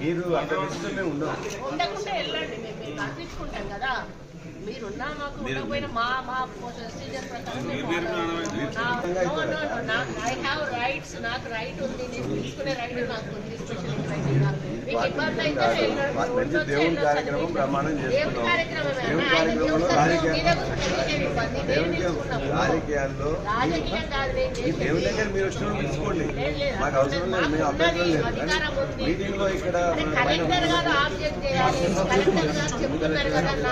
మీరు అక్కడ వెళ్ళండి. మేము కదా. మీరున్నా మాకు ఉండకపోయినా మా మా ప్రొసీజర్ ప్రకారం ఐ హ్యావ్ రైట్స్ నాకు రైట్ ఉంది. నేను తీసుకునే రైట్ నాకు ఉంది. స్పెషల్ మీకు ఇబ్బంది అయితే దేవుని కార్యక్రమం దేవుని కార్యక్రమంలో దేవుని రాజకీయ మీద కూర్చొని మీకేం ఇబ్బంది? మేము దేవునికి తీసుకున్నాము. రాజకీయాల్లో రాజకీయం కాదు నేను మీ చేసేది. దేవుని దగ్గర మీరు వచ్చిన పిలుచుకోండి లేదు, లేదు. మాకు అవసరం లేదు మేము అభ్యంతరం లేదు అధికారం ఉంది. మీటింగ్ లో ఇక్కడ అరే మన కలెక్టర్ పైన గారు ఆబ్జెక్ట్ చేయాలి కలెక్టర్ గారు చెప్తున్నారు కదా నాకు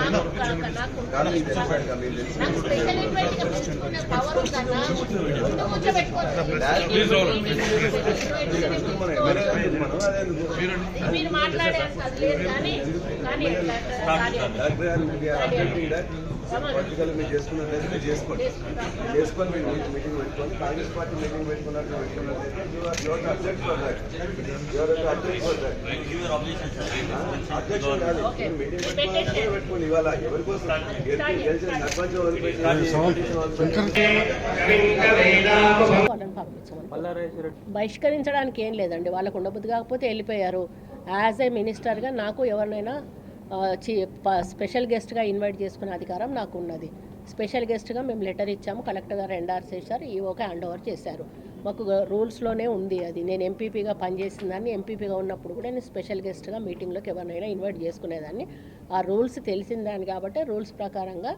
నాకు కాదు మీకు తెలుసు కదా, మీకు తెలుసు నాకు స్పెషల్ ఇన్వైట్ గా పిలుచుకునే పవర్ ఉందన్నా ముందు కూర్చోబెట్టుకోవచ్చు మన ఎమ్మెల్యే గారు మనం అదే అనుకో. మీరు మాట్లాడే అంత అది లేదు కానీ కానీ ఎట్లా కానీ డాక్టర్ గారు మీకు అభ్యర్థి కూడా పొలిటికల్ మీరు చేసుకున్నట్లయితే మీరు చేసుకోండి చేసుకొని మీరు మీటింగ్ పెట్టుకోండి కాంగ్రెస్ పార్టీ మీటింగ్ పెట్టుకున్నట్టు పెట్టుకున్నట్లయితే అబ్జెక్ట్ కాదు. మీటింగ్ పెట్టుకోండి ఇవాళ ఎవరి కోసం గెలిచి- గెలిచిన సర్పంచ్ బహిష్కరించడానికి ఏం లేదండి వాళ్ళకు ఉండబుద్ధి కాకపోతే వెళ్ళిపోయారు యాజ్ ఏ మినిస్టర్గా నాకు ఎవరినైనా స్పెషల్ గెస్ట్గా ఇన్వైట్ చేసుకునే అధికారం నాకు ఉన్నది స్పెషల్ గెస్ట్గా మేము లెటర్ ఇచ్చాము కలెక్టర్ గారు ఎండార్స్ చేశారు ఈఓకే హ్యాండ్ ఓవర్ చేశారు. మాకు రూల్స్లోనే ఉంది అది. నేను ఎంపీపీగా పనిచేసిందాన్ని ఎంపీపీగా ఉన్నప్పుడు కూడా నేను స్పెషల్ గెస్ట్గా మీటింగ్లోకి ఎవరినైనా ఇన్వైట్ చేసుకునేదాన్ని. ఆ రూల్స్ తెలిసిందాన్ని కాబట్టి రూల్స్ ప్రకారంగా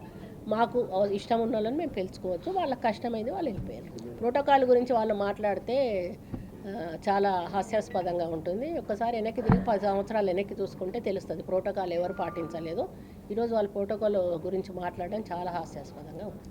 మాకు ఇష్టం ఉన్న వాళ్ళని మేము పిలుచుకోవచ్చు వాళ్ళకి కష్టమైంది వాళ్ళు వెళ్ళిపోయారు. ప్రోటోకాల్ గురించి వాళ్ళు మాట్లాడితే చాలా హాస్యాస్పదంగా ఉంటుంది. ఒకసారి వెనక్కి తిరిగి పది సంవత్సరాలు వెనక్కి చూసుకుంటే తెలుస్తుంది. ప్రోటోకాల్ ఎవరు పాటించలేదు. ఈరోజు వాళ్ళ ప్రోటోకాల్ గురించి మాట్లాడడం చాలా హాస్యాస్పదంగా ఉంది.